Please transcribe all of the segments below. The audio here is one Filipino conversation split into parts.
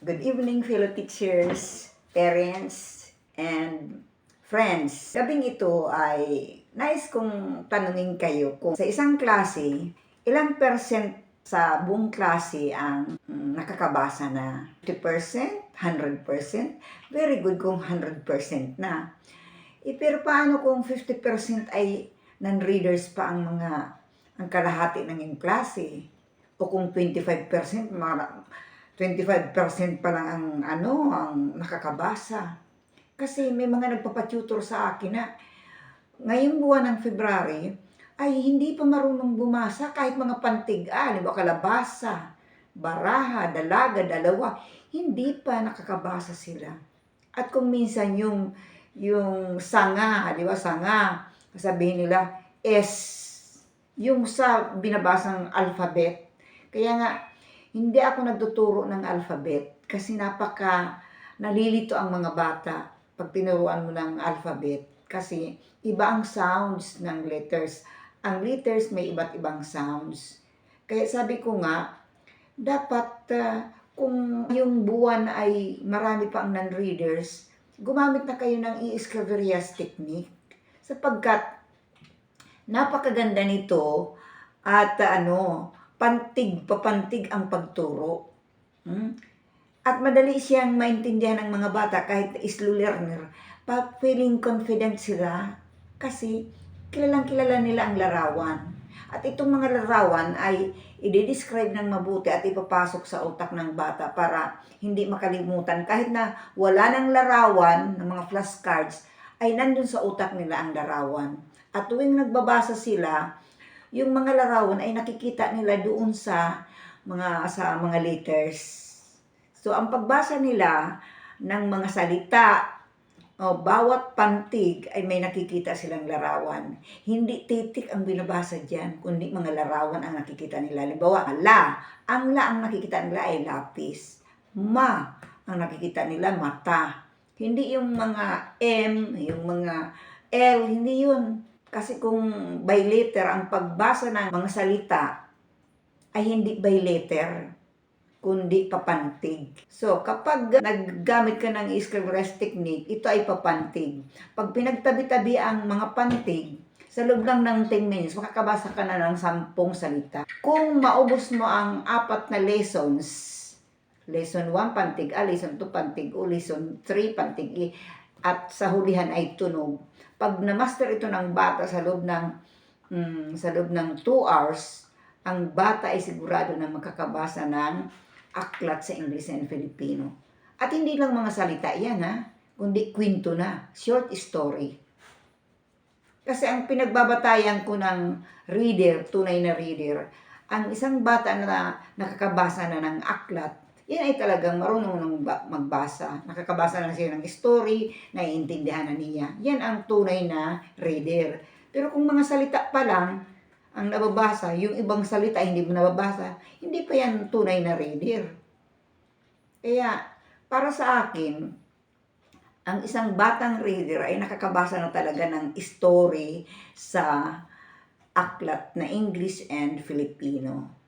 Good evening, fellow teachers, parents, and friends. Gabing ito ay nais kong tanungin kayo kung sa isang klase, ilang percent sa buong klase ang nakakabasa na 50%, 100%, very good kung 100% na. Eh, pero paano kung 50% ay non-readers pa ang mga ang kalahati ng iyong klase? O kung 25%, mga 25% pa lang ang ano, ang nakakabasa. Kasi may mga nagpapatutor sa akin na ngayong buwan ng February ay hindi pa marunong bumasa kahit mga pantig, di ba, kalabasa, baraha, dalaga, dalawa, hindi pa nakakabasa sila. At kung minsan yung yung sanga, di ba, sanga, sabihin nila, S, yung sa binabasang alphabet. Kaya nga, hindi ako nagtuturo ng alphabet kasi napaka nalilito ang mga bata pag tinuruan mo ng alphabet kasi iba ang sounds ng letters. Ang letters may iba't ibang sounds. Kaya sabi ko nga, dapat ah, kung yung buwan ay marami pa ang non-readers, gumamit na kayo ng i-Esclaverias technique sapagkat napakaganda nito at ah, ano, pantig papantig ang pagturo. Hmm? At madali siyang maintindihan ng mga bata kahit slow learner. Pa feeling confident sila kasi kilalang kilala nila ang larawan. At itong mga larawan ay i-describe ng mabuti at ipapasok sa utak ng bata para hindi makalimutan. Kahit na wala ng larawan ng mga flashcards, ay nandun sa utak nila ang larawan. At tuwing nagbabasa sila, yung mga larawan ay nakikita nila doon sa mga sa mga letters. So ang pagbasa nila ng mga salita o bawat pantig ay may nakikita silang larawan. Hindi titik ang binabasa diyan, kundi mga larawan ang nakikita nila. Halimbawa, la, ang la ang nakikita nila ay lapis. Ma, ang nakikita nila mata. Hindi yung mga M, yung mga L, hindi yun. Kasi kung by letter ang pagbasa ng mga salita ay hindi by letter, kundi papantig. So, kapag naggamit ka ng Escribores technique, ito ay papantig. Pag pinagtabi-tabi ang mga pantig, sa loob lang ng 10 minutes, makakabasa ka na ng 10 salita. Kung maubos mo ang apat na lessons, lesson 1 pantig A, lesson 2 pantig O, lesson 3 pantig E, at sa hulihan ay tunog. Pag na-master ito ng bata sa loob ng mm, sa loob ng 2 hours, ang bata ay sigurado na makakabasa ng aklat sa English and Filipino. At hindi lang mga salita yan ha, kundi kwento na, short story. Kasi ang pinagbabatayan ko ng reader, tunay na reader, ang isang bata na nakakabasa na ng aklat, yan ay talagang marunong nang ba- magbasa. Nakakabasa na siya ng story, naiintindihan na niya. Yan ang tunay na reader. Pero kung mga salita pa lang, ang nababasa, yung ibang salita hindi mo nababasa, hindi pa yan tunay na reader. Kaya, para sa akin, ang isang batang reader ay nakakabasa na talaga ng story sa aklat na English and Filipino.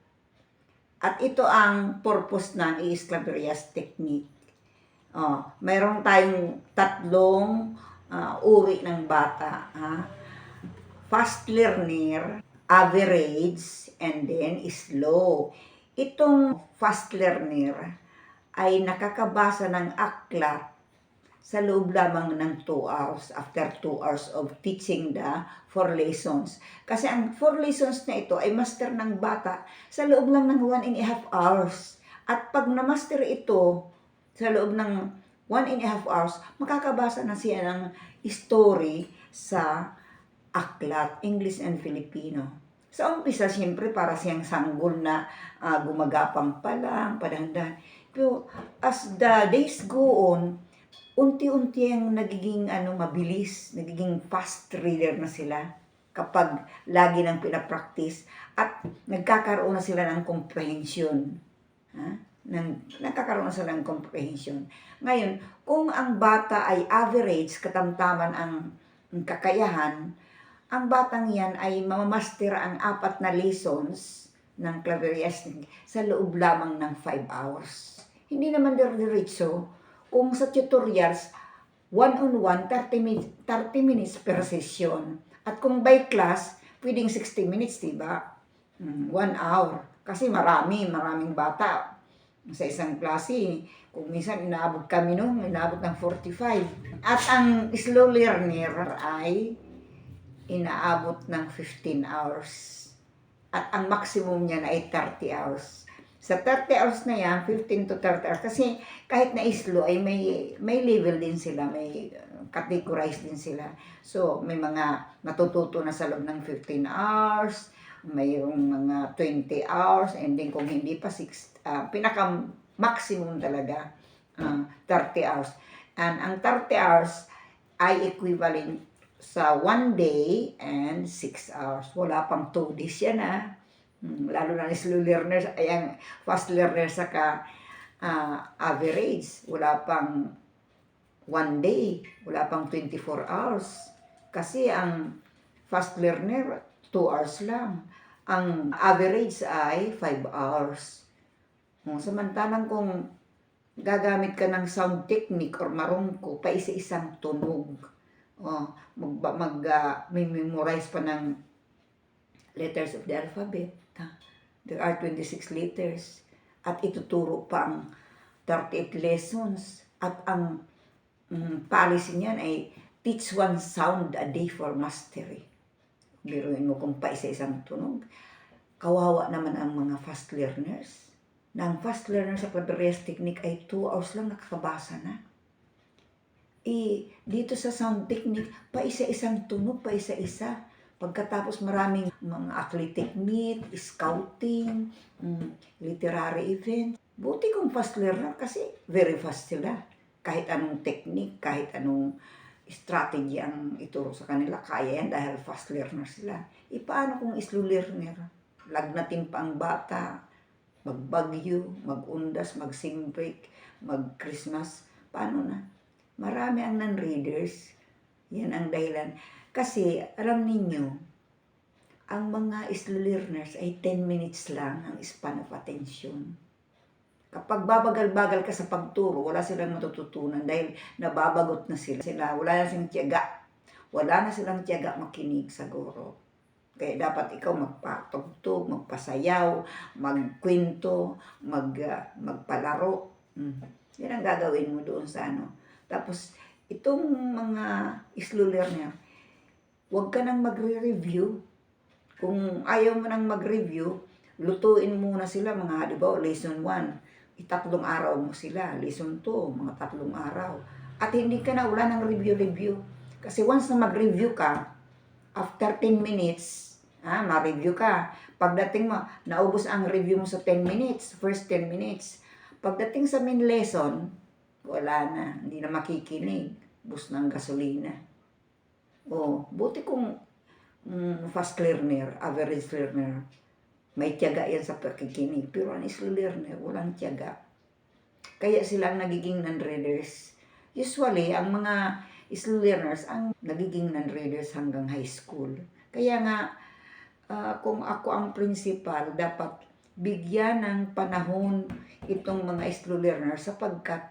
At ito ang purpose ng i-Esclaverias technique. Oh, mayroon tayong tatlong ah, uri ng bata. Ha? Fast learner, average, and then slow. Itong fast learner ay nakakabasa ng aklat sa loob lamang ng 2 hours after 2 hours of teaching the 4 lessons. Kasi ang 4 lessons na ito ay master ng bata sa loob lang ng 1 and a half hours. At pag na-master ito sa loob ng 1 and a half hours, makakabasa na siya ng story sa aklat, English and Filipino. Sa umpisa, siyempre, para siyang sanggol na ah, gumagapang pa lang, padandan. Pero as the days go on, unti-unti ang nagiging ano mabilis, nagiging fast reader na sila kapag lagi nang pinapractice at nagkakaroon na sila ng comprehension. Ha? Nang, nagkakaroon na sila ng comprehension. Ngayon, kung ang bata ay average, katamtaman ang, ang kakayahan, ang batang yan ay mamamaster ang apat na lessons ng Claverias sa loob lamang ng 5 hours. hindi naman diretso. Kung sa tutorials, one-on-one, 30 minutes, 30 minutes per session. At kung by class, pwedeng 60 minutes, di ba? Mm, One hour. Kasi marami, maraming bata. Sa isang klase, kung minsan inaabot kami noon, inaabot ng 45. At ang slow learner ay inaabot ng 15 hours. At ang maximum niya ay 30 hours. Sa 30 hours na yan, 15 to 30 hours. Kasi kahit na slow ay may, may level din sila, may uh, categorize din sila. So, may mga natututo na sa loob ng 15 hours, mayroong mga 20 hours, and then kung hindi pa, six, uh, pinaka maximum talaga, uh, 30 hours. And ang 30 hours ay equivalent sa one day and six hours. Wala pang two days yan ah. Hmm, Lalo na slow learners, ay ang fast learners saka ah, average. Wala pang one day. Wala pang 24 hours. Kasi ang fast learner, 2 hours lang. Ang average ay 5 hours. Kung samantalang kung gagamit ka ng sound technique or marungko, pa isa-isang tunog. Oh, mag, mag ah, may memorize pa ng letters of the alphabet. There are 26 letters. At ituturo pa ang 38 lessons. At ang mm, policy niyan ay teach one sound a day for mastery. Biruin mo kung pa isa-isang tunog. Kawawa naman ang mga fast learners. Na ang fast learner sa Claveres technique ay 2 hours lang nakakabasa na. Eh, dito sa sound technique, pa isa-isang tunog, pa isa-isa. Pagkatapos maraming mga athletic meet, scouting, mm, literary event. Buti kung fast learner kasi very fast sila. Kahit anong technique, kahit anong strategy ang ituro sa kanila, kaya yan dahil fast learner sila. E paano kung slow learner? Lagnatin pa ang bata, magbagyo, magundas, mag-sing mag-Christmas. Paano na? Marami ang non-readers. Yan ang dahilan. Kasi, alam ninyo, ang mga slow learners ay 10 minutes lang ang span of attention. Kapag babagal-bagal ka sa pagturo, wala silang matututunan dahil nababagot na sila. sila wala na silang tiyaga. Wala na silang tiyaga makinig sa guro. Kaya dapat ikaw magpatugtog, magpasayaw, magkwento, mag, ah, magpalaro. Mm. Yan ang gagawin mo doon sa ano. Tapos, itong mga slow learner, huwag ka nang magre-review. Kung ayaw mo nang mag-review, lutuin muna sila mga, di lesson 1. Itatlong araw mo sila. Lesson 2, mga tatlong araw. At hindi ka na, wala nang review-review. Kasi once na mag-review ka, after 10 minutes, ah, ma-review ka. Pagdating mo, naubos ang review mo sa 10 minutes, first 10 minutes. Pagdating sa main lesson, wala na, hindi na makikinig. Bus ng gasolina. Oh, buti kung mm, fast learner, average learner, may tiyaga yan sa pakikinig. Pero ang slow learner, walang tiyaga. Kaya sila ang nagiging non-readers. Usually, ang mga slow learners ang nagiging non-readers hanggang high school. Kaya nga, ah, kung ako ang principal, dapat bigyan ng panahon itong mga slow learners sapagkat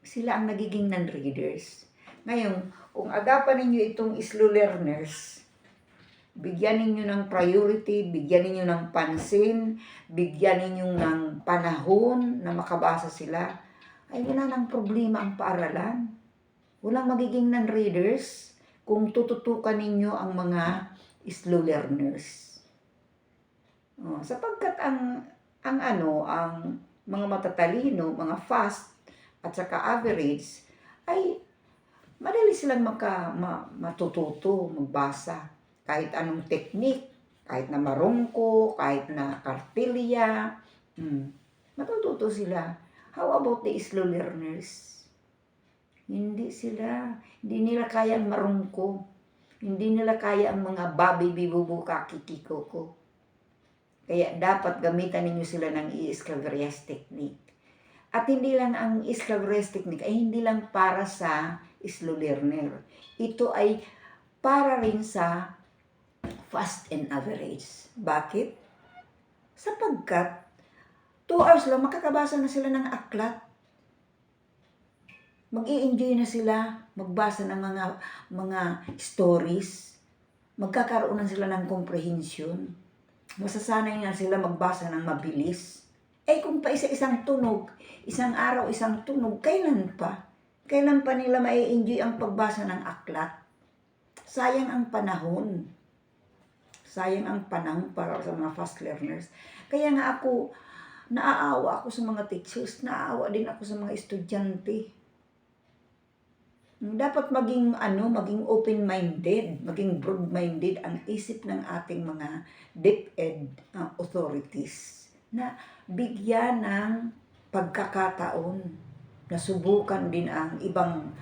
sila ang nagiging non-readers. Ngayon, kung agapan ninyo itong slow learners, bigyan ninyo ng priority, bigyan ninyo ng pansin, bigyan ninyo ng panahon na makabasa sila, ay wala nang problema ang paaralan. Walang magiging non-readers kung tututukan ninyo ang mga slow learners. Oh, sapagkat ang ang ano, ang mga matatalino, mga fast at saka average ay madali silang maka, ma, matututo, magbasa. Kahit anong technique, kahit na marungko, kahit na kartilya, hmm, matututo sila. How about the slow learners? Hindi sila, hindi nila kaya ang. Hindi nila kaya ang mga babi bibubu kakikikoko. Kaya dapat gamitan ninyo sila ng i-esclaveries technique. At hindi lang ang esclaveries technique ay hindi lang para sa slow learner. Ito ay para rin sa fast and average. Bakit? Sapagkat 2 hours lang makakabasa na sila ng aklat. mag enjoy na sila magbasa ng mga mga stories. Magkakaroon na sila ng comprehension. Masasanay na sila magbasa ng mabilis. Eh kung pa isa-isang tunog, isang araw, isang tunog, kailan pa? Kailan pa nila mai enjoy ang pagbasa ng aklat? Sayang ang panahon. Sayang ang panahon para sa mga fast learners. Kaya nga ako, naaawa ako sa mga teachers, naaawa din ako sa mga estudyante. Dapat maging ano, maging open-minded, maging broad-minded ang isip ng ating mga DepEd uh, authorities na bigyan ng pagkakataon na subukan din ang ibang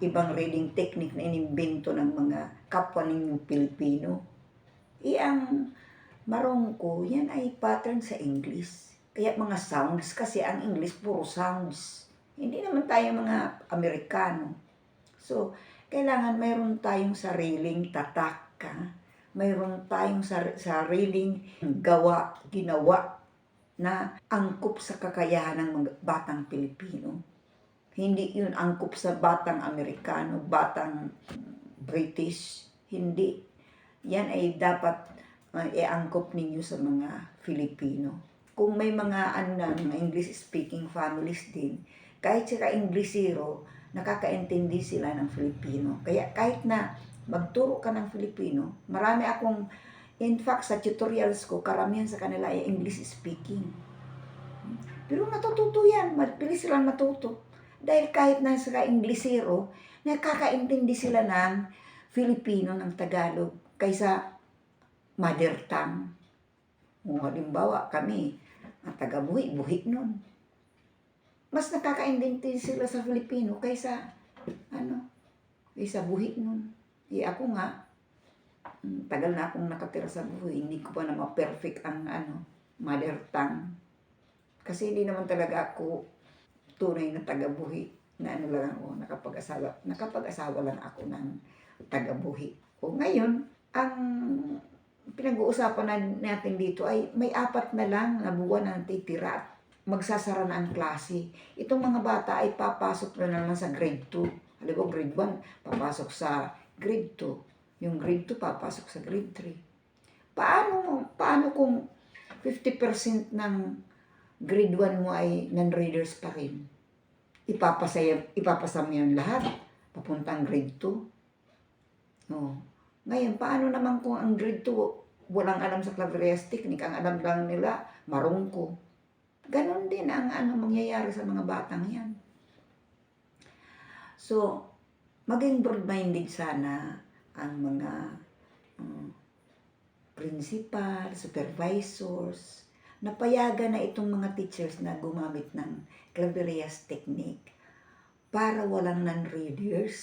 ibang reading technique na inimbento ng mga kapwa ninyong Pilipino. Iyang marongko, yan ay pattern sa English. Kaya mga sounds, kasi ang English puro sounds. Hindi naman tayo mga Amerikano. So, kailangan mayroon tayong sariling tatak. Ha? Mayroon tayong sar- sariling gawa, ginawa na angkop sa kakayahan ng mga batang Pilipino. Hindi yun angkop sa batang Amerikano, batang British. Hindi. Yan ay dapat uh, iangkop ninyo sa mga Filipino. Kung may mga ano na, mga English speaking families din, kahit sila Inglesero, nakakaintindi sila ng Filipino. Kaya kahit na magturo ka ng Filipino, marami akong, in fact, sa tutorials ko, karamihan sa kanila ay English speaking. Pero natututo yan, mabilis silang matuto. Dahil kahit na sila Inglesero, nakakaintindi sila ng Filipino, ng Tagalog, kaysa mother tongue. Kung halimbawa kami, ang taga-buhi-buhi nun mas nakakaintindi sila sa Filipino kaysa ano, kaysa buhi nun. Eh ako nga, mm, tagal na akong nakatira sa buhi, hindi ko pa naman perfect ang ano, mother tongue. Kasi hindi naman talaga ako tunay na taga-buhi na ano lang ako, nakapag-asawa, nakapag-asawa lang ako ng taga-buhi. O ngayon, ang pinag-uusapan na natin dito ay may apat na lang na buwan na titira at magsasara na ang klase. Itong mga bata ay papasok na naman sa grade 2. Alam mo, grade 1, papasok sa grade 2. Yung grade 2, papasok sa grade 3. Paano, paano kung 50% ng grade 1 mo ay non-readers pa rin? Ipapasaya, ipapasa mo yan lahat papuntang grade 2. Oh. Ngayon, paano naman kung ang grade 2 walang alam sa clavierias technique, ang alam lang nila marungko. Ganon din ang ano mangyayari sa mga batang yan. So, maging broad-minded sana ang mga um, principal, supervisors, napayagan na itong mga teachers na gumamit ng Claverias technique para walang non-readers.